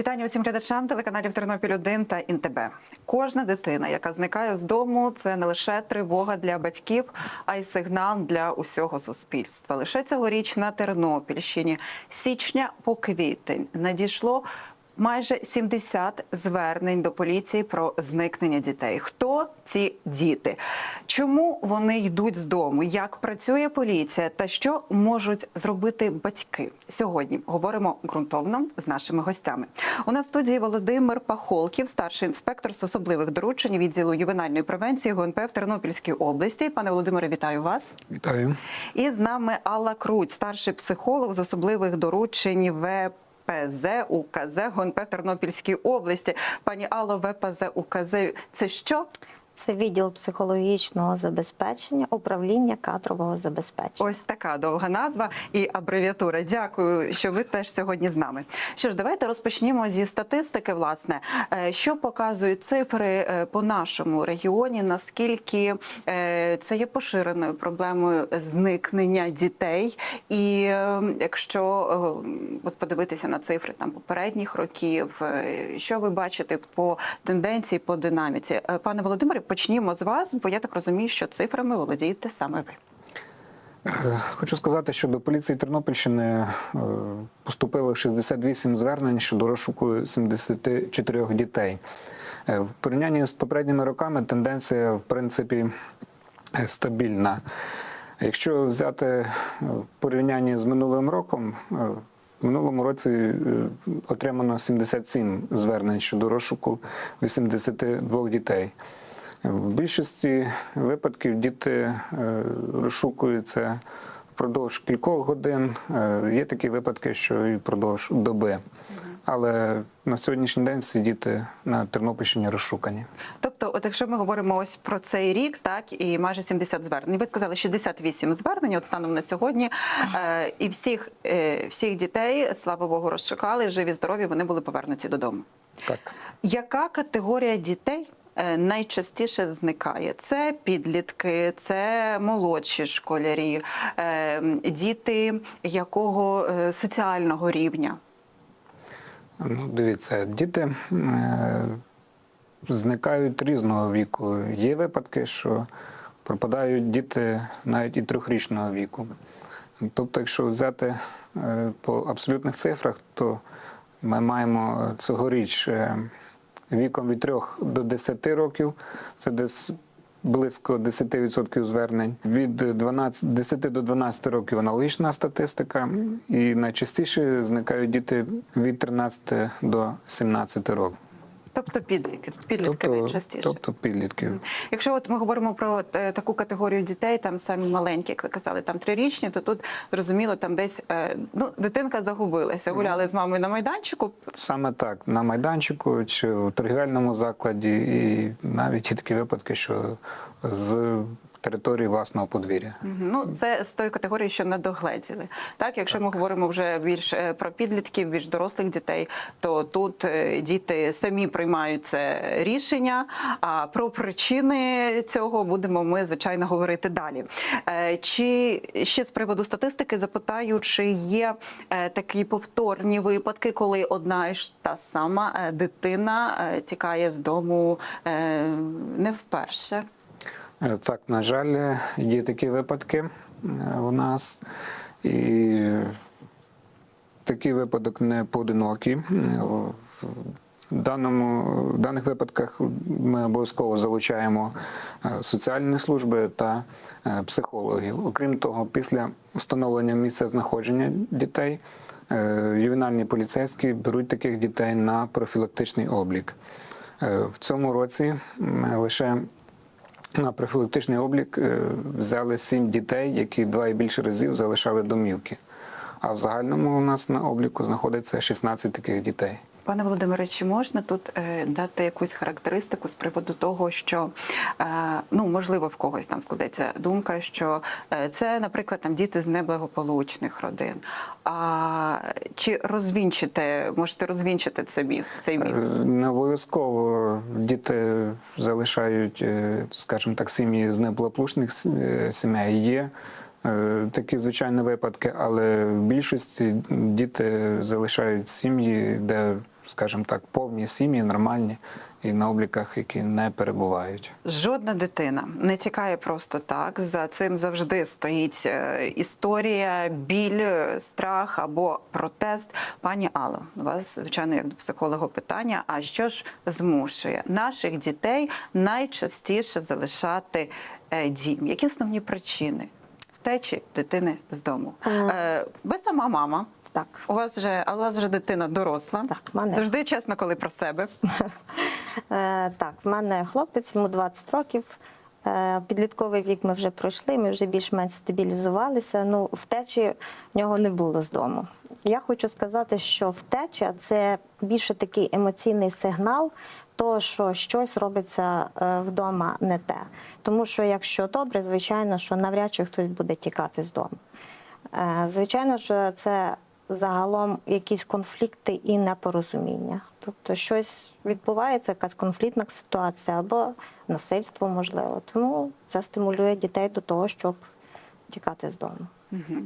Вітання усім глядачам телеканалів Тернопіль 1 та ІНТБ. Кожна дитина, яка зникає з дому, це не лише тривога для батьків, а й сигнал для усього суспільства. Лише цьогоріч на Тернопільщині січня по квітень надійшло. Майже 70 звернень до поліції про зникнення дітей. Хто ці діти? Чому вони йдуть з дому? Як працює поліція та що можуть зробити батьки? Сьогодні говоримо ґрунтовно з нашими гостями. У нас в студії Володимир Пахолків, старший інспектор з особливих доручень відділу ювенальної превенції ГУНП в Тернопільській області. Пане Володимире, вітаю вас. Вітаю. І з нами Алла Круть, старший психолог з особливих доручень ВПЗ УКЗ ГУНП Тернопільській області. Пані Алло, ВПЗ УКЗ – це що? Це відділ психологічного забезпечення, управління кадрового забезпечення. Ось така довга назва і абревіатура. Дякую, що ви теж сьогодні з нами. Що ж, давайте розпочнімо зі статистики. Власне, Е, що показують цифри е, по нашому регіоні? Наскільки е, це є поширеною проблемою зникнення дітей? І якщо от подивитися на цифри там попередніх років, що ви бачите по тенденції, по динаміці? Пане Володимире, почнімо з вас, бо я так розумію, що цифрами володієте саме ви. Хочу сказати, що до поліції Тернопільщини е, поступило 68 звернень щодо розшуку 74 дітей. Е, В порівнянні з попередніми роками тенденція, в принципі, е, стабільна. Якщо взяти в порівнянні з минулим роком, в минулому році отримано 77 звернень щодо розшуку 82 дітей. В більшості випадків діти е, розшукуються впродовж кількох годин. Е, Є такі випадки, що і впродовж доби. Але на сьогоднішній день ці діти на Тернопільщині розшукані. Тобто, от якщо ми говоримо ось про цей рік, так і майже 70 звернень. Ви сказали 68 звернень, от станом на сьогодні, е, і всіх, е, всіх дітей, слава Богу, розшукали, живі, здорові, вони були повернуті додому. Так. Яка категорія дітей? Е, Найчастіше зникає це підлітки, це молодші школярі, е, діти якого е, соціального рівня. Ну, дивіться, діти зникають різного віку. Є випадки, що пропадають діти навіть і трьохрічного віку. Тобто, якщо взяти по абсолютних цифрах, то ми маємо цьогоріч віком від 3 до 10 років, це десь близько 10% звернень. Від 12, 10 до 12 років аналогічна статистика, і найчастіше зникають діти від 13 до 17 років. Тобто підлітки, підлітки найчастіше. тобто підлітки. Якщо от ми говоримо про е, таку категорію дітей, там самі маленькі, як ви казали, там трирічні, то тут зрозуміло, там десь е, ну дитинка загубилася, гуляли з мамою на майданчику. Саме так, на майданчику чи в торгівельному закладі, і навіть є такі випадки, що з території власного подвір'я. Ну це з тої категорії, що не догледіли. Так, якщо ми говоримо вже більш е, про підлітків, більш дорослих дітей, то тут е, діти самі приймають це рішення. А про причини цього будемо ми звичайно говорити далі. Е, Чи ще з приводу статистики запитаю, чи є такі повторні випадки, коли одна і ж та сама дитина тікає з дому не вперше? Е, Так, на жаль, є такі випадки е, у нас. І такий випадок не поодинокий. Е, В даному, в даних випадках ми обов'язково залучаємо соціальні служби та психологів. Окрім того, після встановлення місця знаходження дітей ювенальні поліцейські беруть таких дітей на профілактичний облік. В цьому році лише на профілактичний облік е, взяли сім дітей, які два і більше разів залишали домівки. А в загальному у нас на обліку знаходиться 16 таких дітей. Пане Володимире, чи можна тут е, дати якусь характеристику з приводу того, що е, ну можливо в когось там складеться думка, що е, це, наприклад, там діти з неблагополучних родин. А чи розвінчите, можете розвінчити це міф, цей міф? Не обов'язково діти залишають, скажімо так, сім'ї з неблагополучних сімей. Є такі звичайні випадки, але в більшості діти залишають сім'ї, де скажімо так, повні сім'ї, нормальні і на обліках, які не перебувають. Жодна дитина не тікає просто так. За цим завжди стоїть е, історія, біль, страх або протест. Пані Алло, у вас звичайно як до психолога питання. А що ж змушує наших дітей найчастіше залишати е, дім? Які основні причини втечі дитини з дому? Е. Е, Ви сама мама. Так. У вас вже, але у вас вже дитина доросла. Так, мене. Завжди чесно, коли про себе. Е, так, в мене хлопець, йому 20 років. Е, Підлітковий вік ми вже пройшли, ми вже більш-менш стабілізувалися. Ну, втечі в нього не було з дому. Я хочу сказати, що втеча це більше такий емоційний сигнал, того, що щось робиться е, вдома не те. Тому що якщо добре, звичайно, що навряд чи хтось буде тікати з дому. Звичайно, що це загалом якісь конфлікти і непорозуміння. Тобто щось відбувається, якась конфліктна ситуація або насильство можливо. Тому це стимулює дітей до того, щоб тікати з дому.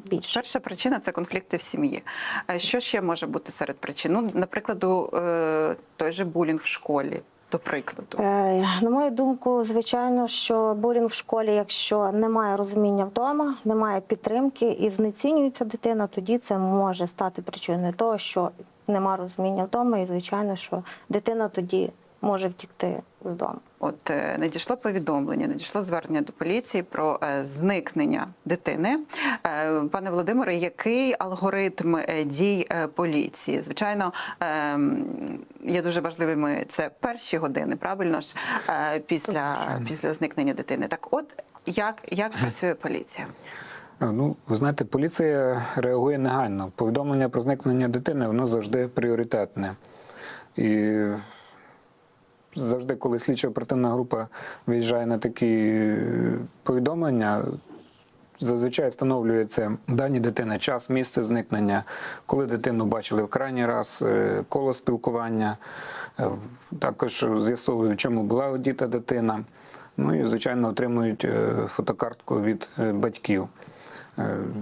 Більше. Перша причина це конфлікти в сім'ї. Е, Що ще може бути серед причин? Ну, наприклад, е, той же булінг в школі, до прикладу. Е, на мою думку, звичайно, що булінг в школі, якщо немає розуміння вдома, немає підтримки і знецінюється дитина, тоді це може стати причиною того, що немає розуміння вдома, і звичайно, що дитина тоді може втікти з дому. От е, надійшло повідомлення, надійшло звернення до поліції про е, зникнення дитини. Е, Пане Володимире, який алгоритм дій поліції? Звичайно, е, є дуже важливими це перші години, правильно ж після, після зникнення дитини. Так, от як, як працює поліція? Ну, ви знаєте, поліція реагує негайно. Повідомлення про зникнення дитини воно завжди пріоритетне. І завжди, коли слідчо оперативна група виїжджає на такі е, повідомлення, зазвичай встановлюється дані дитини, час, місце зникнення, коли дитину бачили в крайній раз, е, коло спілкування. Е, Також з'ясовують, в чому була одіта дитина. Ну і, звичайно, отримують фотокартку від батьків.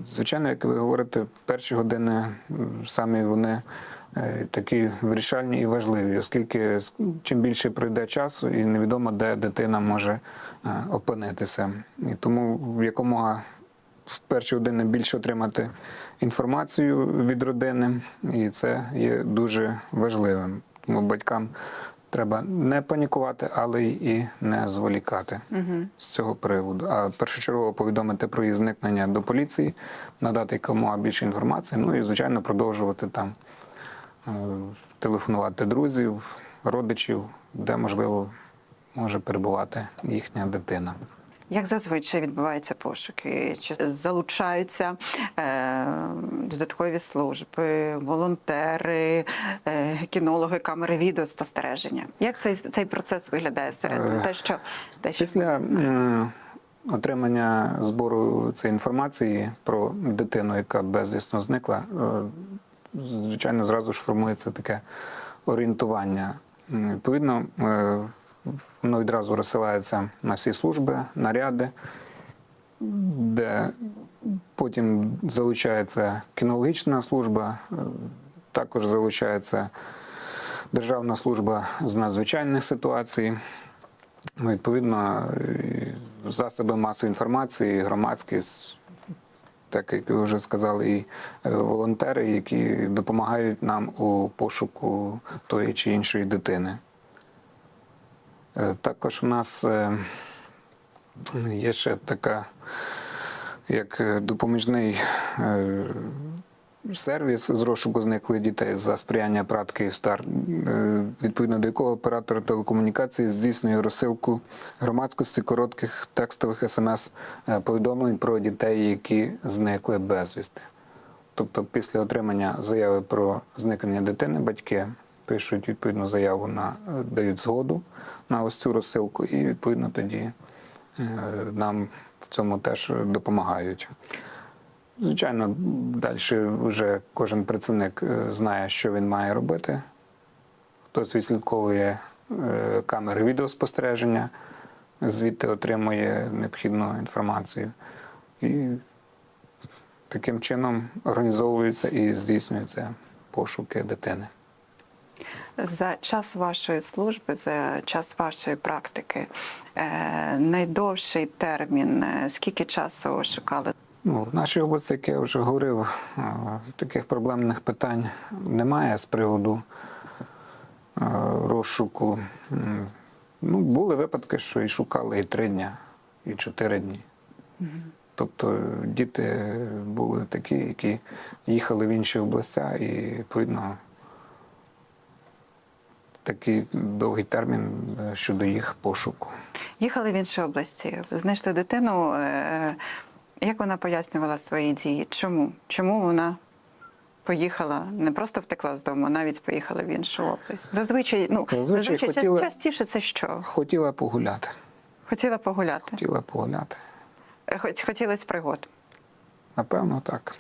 Звичайно, як ви говорите, перші години самі вони такі вирішальні і важливі, оскільки чим більше пройде часу, і невідомо, де дитина може е, опинитися. І тому в якомога в перші години більше отримати інформацію від родини, і це є дуже важливим. Тому батькам треба не панікувати, але й не зволікати з цього приводу. А першочергово повідомити про її зникнення до поліції, надати якомога більше інформації, ну і звичайно продовжувати там е, телефонувати друзів, родичів, де можливо може перебувати їхня дитина. Як зазвичай відбуваються пошуки? Чи залучаються е, додаткові служби, волонтери, е, кінологи, камери відеоспостереження? Як цей, цей процес виглядає серед Е, те, що те, що Після е, отримання збору цієї інформації про дитину, яка безвісно зникла, е, звичайно, зразу ж формується таке орієнтування. Відповідно, е, воно відразу розсилається на всі служби, наряди, де потім залучається кінологічна служба, е, також залучається Державна служба з надзвичайних ситуацій. Ну, Відповідно, засоби масової інформації, громадськість, так як ви вже сказали, і е, волонтери, які допомагають нам у пошуку тої чи іншої дитини. Е, Також у нас е, є ще така, як допоміжний сервіс з розшуку зниклих дітей за сприяння ПРАТ Київстар, е, відповідно до якого оператор телекомунікації здійснює розсилку громадськості коротких текстових смс-повідомлень про дітей, які зникли безвісти. Тобто, після отримання заяви про зникнення дитини, батьки пишуть відповідну заяву на дають згоду на ось цю розсилку, і відповідно тоді е, нам в цьому теж допомагають. Звичайно, далі вже кожен працівник е, знає, що він має робити. Хтось відслідковує е, камери відеоспостереження, звідти отримує необхідну інформацію. І таким чином організовуються і здійснюються пошуки дитини. За час вашої служби, за час вашої практики, е, найдовший термін, скільки часу шукали? Ну, в нашій області, як я вже говорив, е, таких проблемних питань немає з приводу е, розшуку. Ну, були випадки, що і шукали і три дня, і чотири дні. Тобто е, діти були такі, які їхали в інші області, і відповідно такий довгий термін щодо їх пошуку. Їхали в інші області, знайшли дитину. Як вона пояснювала свої дії? Чому? Чому вона поїхала, не просто втекла з дому, а навіть поїхала в іншу область? Зазвичай, ну, Зазвичай зазвичай хотіла- частіше це що? Хотіла погуляти. Хотіла погуляти. Хотіла погуляти. Е, Хоч хотілося пригод. Напевно, так.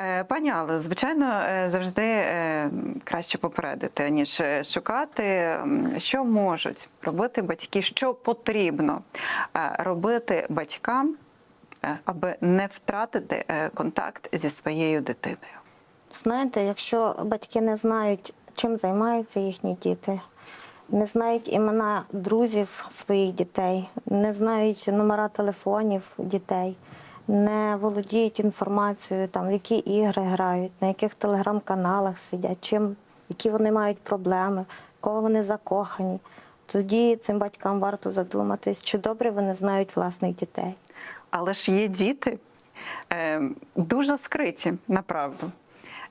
Е, Пані Алло, звичайно, е, завжди краще попередити, ніж шукати, що можуть робити батьки, що потрібно робити батькам, аби не втратити е, контакт зі своєю дитиною. Знаєте, якщо батьки не знають, чим займаються їхні діти, не знають імена друзів своїх дітей, не знають номера телефонів дітей, не володіють інформацією, там, в які ігри грають, на яких телеграм-каналах сидять, чим, які вони мають проблеми, кого вони закохані, тоді цим батькам варто задуматись, чи добре вони знають власних дітей. Але ж є діти е, дуже скриті, направду.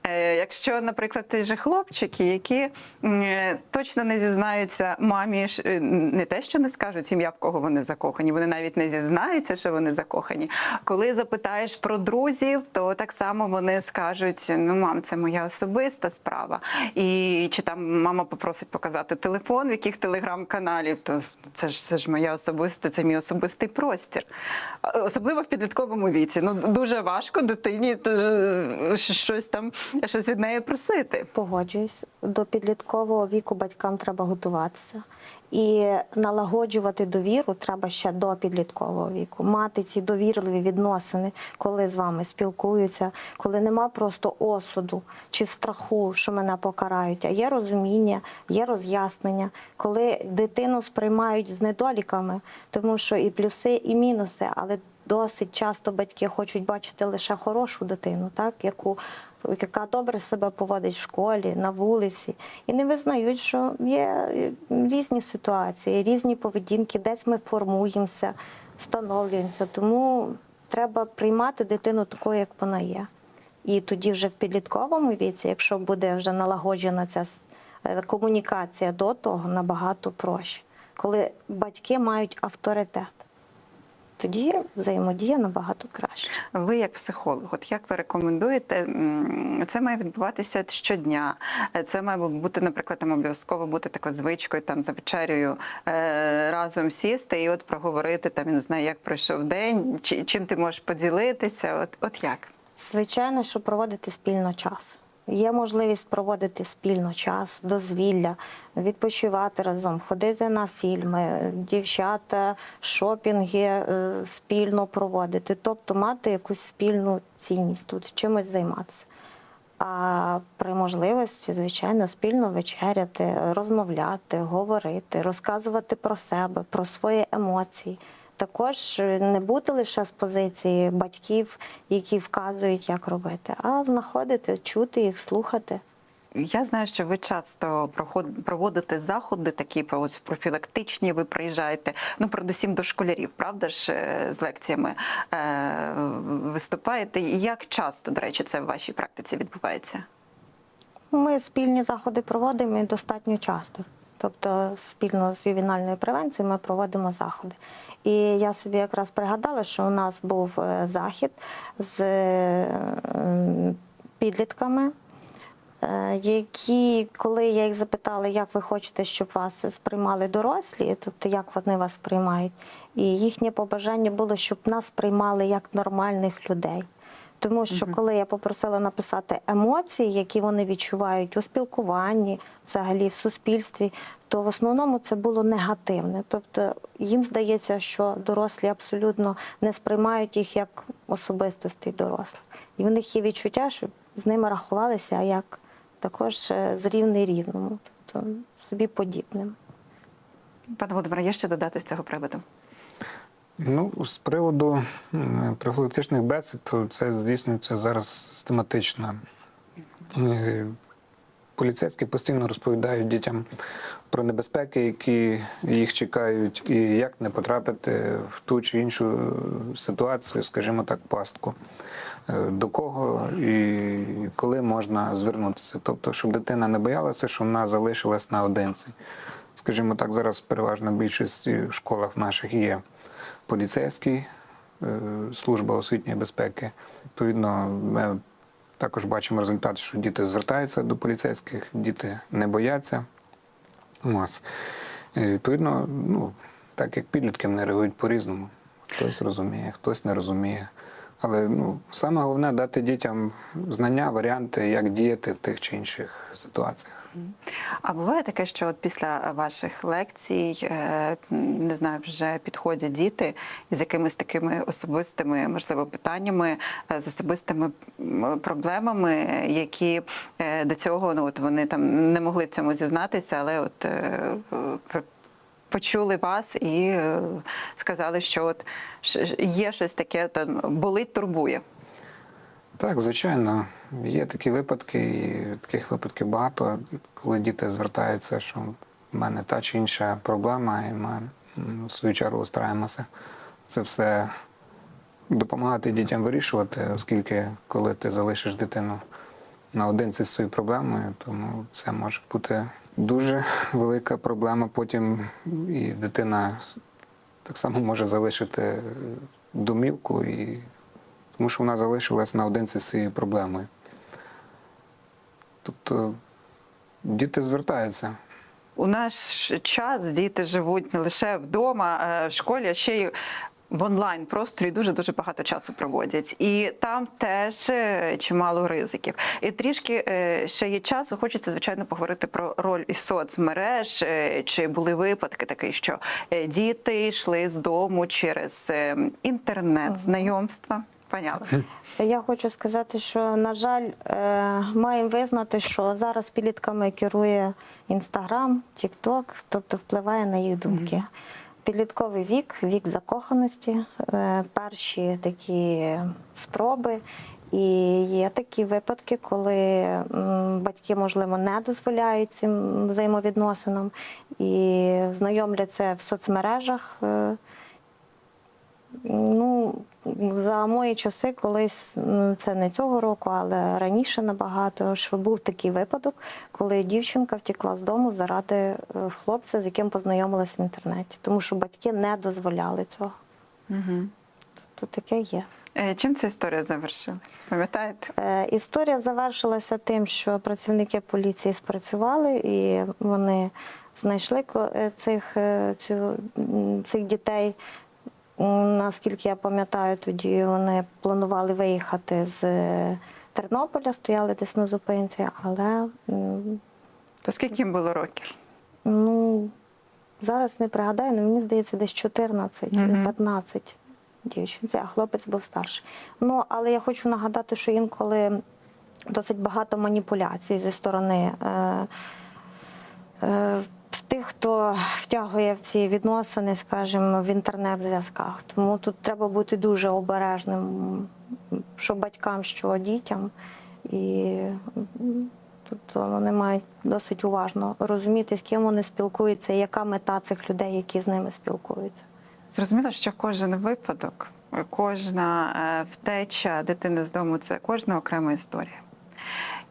Е, Якщо, наприклад, ті ж хлопчики, які е, точно не зізнаються мамі, е, не те, що не скажуть ім'я, в кого вони закохані, вони навіть не зізнаються, що вони закохані. Коли запитаєш про друзів, то так само вони скажуть: ну, мам, це моя особиста справа. І чи там мама попросить показати телефон, в яких телеграм-каналів, то це ж це ж моя особиста, це мій особистий простір. Особливо в підлітковому віці. Ну дуже важко дитині е, щось там щось від неї просити. Погоджуюсь, до підліткового віку батькам треба готуватися. І налагоджувати довіру треба ще до підліткового віку. Мати ці довірливі відносини, коли з вами спілкуються, коли нема просто осуду чи страху, що мене покарають, а є розуміння, є роз'яснення, коли дитину сприймають з недоліками, тому що і плюси, і мінуси, але досить часто батьки хочуть бачити лише хорошу дитину, так яку яка добре себе поводить в школі, на вулиці, і не визнають, що є е, різні ситуації, різні поведінки, десь ми формуємося, встановлюємося. Тому треба приймати дитину такою, як вона є. І тоді вже в підлітковому віці, якщо буде вже налагоджена ця е, комунікація до того, набагато проще. Коли батьки мають авторитет, тоді взаємодія набагато краще. Ви як психолог, от як ви рекомендуєте, це має відбуватися щодня. Е, Це має бути, наприклад, там обов'язково бути такою звичкою там за вечерею е, разом сісти і от проговорити там, я не знаю, як пройшов день, чим ти можеш поділитися. От, от як? Звичайно, що проводити спільно час. Є можливість проводити спільно час, дозвілля, відпочивати разом, ходити на фільми, дівчата, шопінги е, спільно проводити, тобто мати якусь спільну цінність тут, чимось займатися. А при можливості, звичайно, спільно вечеряти, розмовляти, говорити, розказувати про себе, про свої емоції. Також е, не бути лише з позиції батьків, які вказують, як робити, а знаходити, чути їх, слухати. Я знаю, що ви часто проводите заходи, такі ось профілактичні. Ви приїжджаєте, ну передусім до школярів, правда ж, е, з лекціями е, виступаєте. Як часто, до речі, це в вашій практиці відбувається? Ми спільні заходи проводимо достатньо часто. Тобто спільно з ювенальною превенцією ми проводимо заходи. І я собі якраз пригадала, що у нас був е, захід з е, підлітками, е, які, коли я їх запитала, як ви хочете, щоб вас сприймали дорослі, тобто як вони вас сприймають, і їхнє побажання було, щоб нас сприймали як нормальних людей. Тому що коли я попросила написати емоції, які вони відчувають у спілкуванні, взагалі в суспільстві, то в основному це було негативне. Тобто їм здається, що дорослі абсолютно не сприймають їх як особистостей дорослих. І в них є відчуття, що з ними рахувалися як також е, з рівний рівному, тобто собі подібним. Пане Володимире, є ще додати з цього приводу? Ну, з приводу профілактичних бесід, то це здійснюється зараз систематично. Е, Поліцейські постійно розповідають дітям про небезпеки, які їх чекають, і як не потрапити в ту чи іншу ситуацію, скажімо так, пастку. Е, До кого і коли можна звернутися. Тобто, щоб дитина не боялася, що вона залишилась наодинці. Скажімо так, зараз переважно в більшості в школах наших є поліцейські, е, служба освітньої безпеки. Відповідно, ми також бачимо результат, що діти звертаються до поліцейських, діти не бояться. І, Відповідно, ну, так як підлітки вони реагують по-різному. Хтось розуміє, хтось не розуміє. Але ну, саме головне дати дітям знання, варіанти, як діяти в тих чи інших ситуаціях. А буває таке, що от після ваших лекцій, е, не знаю, вже підходять діти із якимись такими особистими, можливо, питаннями, е, з особистими проблемами, які е, до цього ну от вони там не могли в цьому зізнатися, але от почули вас і сказали, що от є щось таке, там болить, турбує. Так, звичайно, є такі випадки, і таких випадків багато, коли діти звертаються, що в мене та чи інша проблема, і ми в свою чергу стараємося це все допомагати дітям вирішувати, оскільки коли ти залишиш дитину наодинці з своєю проблемою, тому це може бути дуже велика проблема. Потім і дитина так само може залишити домівку і тому що вона залишилась наодинці з цією проблемою. Тобто діти звертаються. У наш час діти живуть не лише вдома, а в школі, а ще й в онлайн просторі дуже дуже багато часу проводять, і там теж е, чимало ризиків. І трішки е, ще є часу. Хочеться звичайно поговорити про роль із соцмереж. е, Чи були випадки такі, що е, діти йшли з дому через е, інтернет, знайомства? Пані Я хочу сказати, що, на жаль, е, маємо визнати, що зараз підлітками керує Інстаграм, Тікток, тобто впливає на їх думки. Підлітковий вік, вік закоханості, е, перші такі спроби. І є такі випадки, коли батьки, можливо, не дозволяють цим взаємовідносинам і знайомляться в соцмережах. Е, Ну, за мої часи, колись це не цього року, але раніше набагато, що був такий випадок, коли дівчинка втекла з дому заради е, хлопця, з яким познайомилась в інтернеті, тому що батьки не дозволяли цього. Угу. То таке є. Чим ця історія завершилась? Пам'ятаєте? Е, Історія завершилася тим, що працівники поліції спрацювали і вони знайшли е, цих, е, цю, цих дітей. Наскільки я пам'ятаю, тоді вони планували виїхати з Тернополя, стояли десь на зупинці, але То скільки їм було років? ну, зараз не пригадаю, але мені здається, десь 14-15 дівчинці, а хлопець був старший. Ну, але я хочу нагадати, що інколи досить багато маніпуляцій зі сторони. Е, е, Тих, хто втягує в ці відносини, скажімо, в інтернет-зв'язках. Тому тут треба бути дуже обережним, що батькам, що дітям. І м, тобто вони мають досить уважно розуміти, з ким вони спілкуються, і яка мета цих людей, які з ними спілкуються. Зрозуміло, що кожен випадок, кожна е, втеча дитини з дому це кожна окрема історія.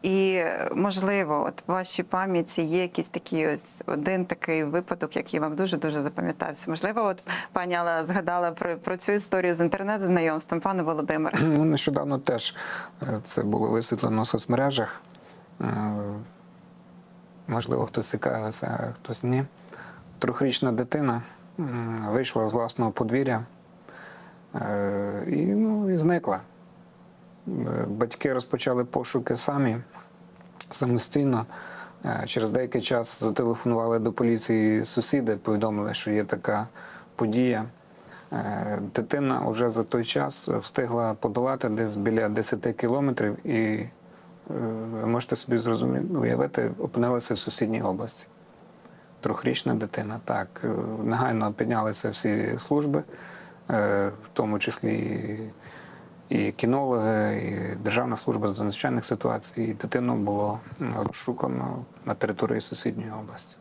І можливо, от в вашій пам'яті є якийсь такий ось один такий випадок, який вам дуже дуже запам'ятався. Можливо, от пані Алла згадала про, про цю історію з інтернет-знайомством, пане Володимире. Ну, нещодавно теж е, це було висвітлено в соцмережах. Е, Можливо, хтось цікавиться, а хтось ні. Трьохрічна дитина вийшла з власного подвір'я е, і, ну, і зникла. Батьки розпочали пошуки самі, самостійно. Е, Через деякий час зателефонували до поліції сусіди, повідомили, що є така подія. Е, Дитина вже за той час встигла подолати десь біля 10 кілометрів і ви можете собі зрозуміти, уявити, опинилися в сусідній області. Трьохрічна дитина, так. е, Негайно піднялися всі служби, е, в тому числі і- кінологи, і Державна служба з надзвичайних ситуацій. І дитину було розшукано на території сусідньої області.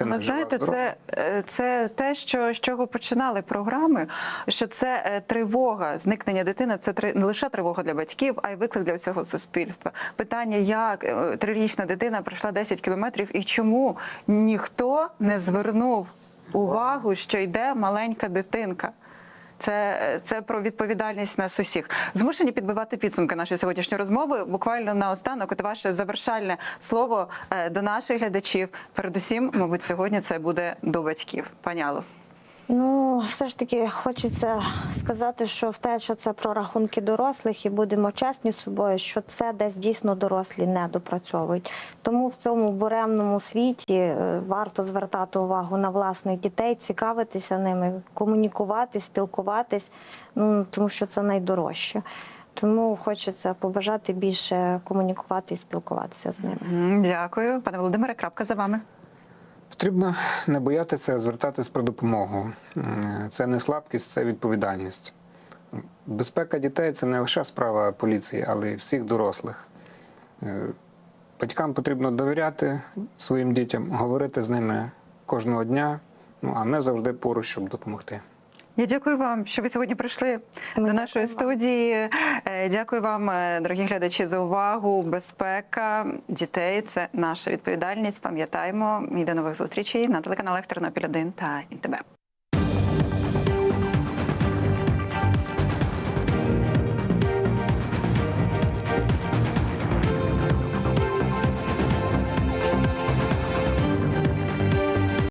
Ви знаєте, це, е, це те, що з чого починали програми, що це е, тривога, зникнення дитини. Це три- не лише тривога для батьків, а й виклик для всього суспільства. Питання, як е, трирічна дитина пройшла 10 кілометрів, і чому ніхто не звернув увагу, що йде маленька дитинка. Це, це про відповідальність нас усіх. Змушені підбивати підсумки нашої сьогоднішньої розмови. Буквально наостанок, от ваше завершальне слово е, до наших глядачів. Передусім, мабуть, сьогодні це буде до батьків. Пані Алло. Ну, все ж таки хочеться сказати, що втеча це про рахунки дорослих, і будемо чесні з собою, що це десь дійсно дорослі не допрацьовують. Тому в цьому буремному світі е, варто звертати увагу на власних дітей, цікавитися ними, комунікувати, спілкуватись, ну тому що це найдорожче. Тому хочеться побажати більше комунікувати і спілкуватися з ними. Дякую, пане Володимире. Крапка за вами. Потрібно не боятися звертатись про допомогу. Це не слабкість, це відповідальність. Безпека дітей це не лише справа поліції, але й всіх дорослих. Е, Батькам потрібно довіряти своїм дітям, говорити з ними кожного дня. Ну а ми завжди поруч, щоб допомогти. Я дякую вам, що ви сьогодні прийшли Ми до нашої студії. Е, Дякую вам, е, дорогі глядачі, за увагу. Безпека дітей це наша відповідальність. Пам'ятаємо і до нових зустрічей на телеканалах Тернопіль 1 та ІТБ.